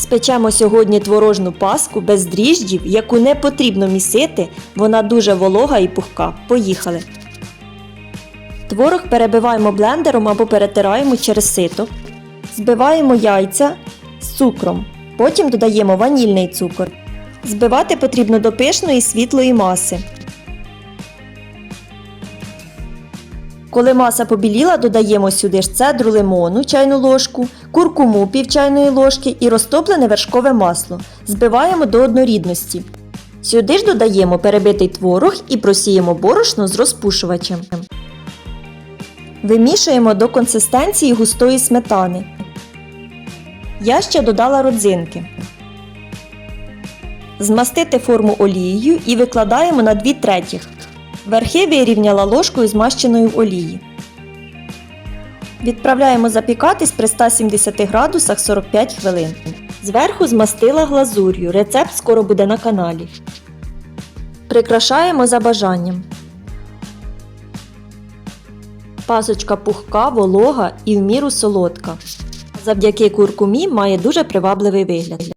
Спечемо сьогодні творожну паску без дріжджів, яку не потрібно місити, вона дуже волога і пухка. Поїхали! Творог перебиваємо блендером або перетираємо через сито. Збиваємо яйця з цукром. Потім додаємо ванільний цукор. Збивати потрібно до пишної світлої маси. Коли маса побіліла, додаємо сюди ж цедру лимону чайну ложку, куркуму пів чайної ложки і розтоплене вершкове масло. Збиваємо до однорідності. Сюди ж додаємо перебитий творог і просіємо борошно з розпушувачем. Вимішуємо до консистенції густої сметани. Я ще додала родзинки. Змастити форму олією і викладаємо на 2 третіх. Верхи вирівняла ложкою змащеною в олії. Відправляємо запікатись при 170 градусах 45 хвилин. Зверху змастила глазур'ю. Рецепт скоро буде на каналі. Прикрашаємо за бажанням. Пасочка пухка, волога і в міру солодка. Завдяки куркумі має дуже привабливий вигляд.